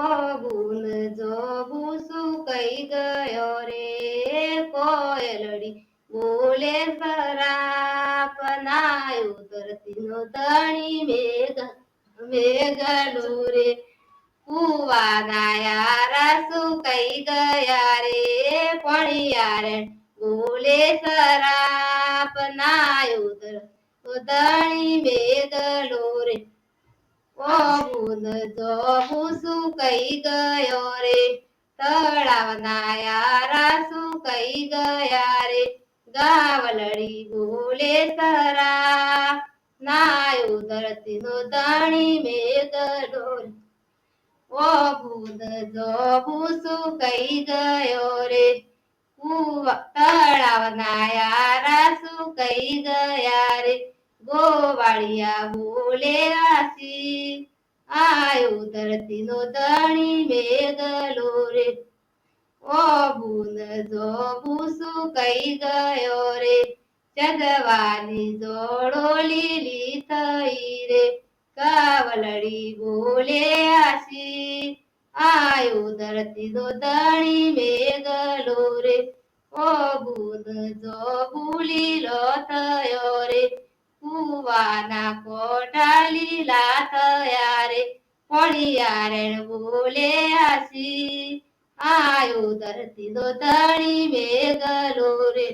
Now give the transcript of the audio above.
પગુન જોગું શું કહી ગયો રે? કોયલડી બોલે સરાપ નાય ઉતરતી નો ધણી મેઘ મેઘલું રે કુવાના યારા શું કહી ગયા રે? પણિયારે બોલે સરાપ નાય ઉતર ધણી મેઘલો રે બુદ જો શું કઈ ગયો રે? તળાવના યારા શું કઈ ગયા રે? ગાવલડી બોલે સરા. નાય ઉતરતી નો દાણી મેઘલો રે ઓ બુદ જો શું કઈ ગયો રે? તળાવના યારા શું કઈ ગયા રે? ગોવાળિયા બોલે આસી આયો ધરતી નો ધણી મેઘલો રે. ઓ બુન, જો બુસુ કઈ ગયો રે ચગવાની જોડો લીલી થઈ રે. કાવલડી બોલે આસી આયો ધરતી નો ધણી મેઘલો રે. ઓ બુન કુવાના કોટા લીલા થયા રે પણિયારણ બોલે આસી આયો ધરતી નો ધણી મેઘલો રે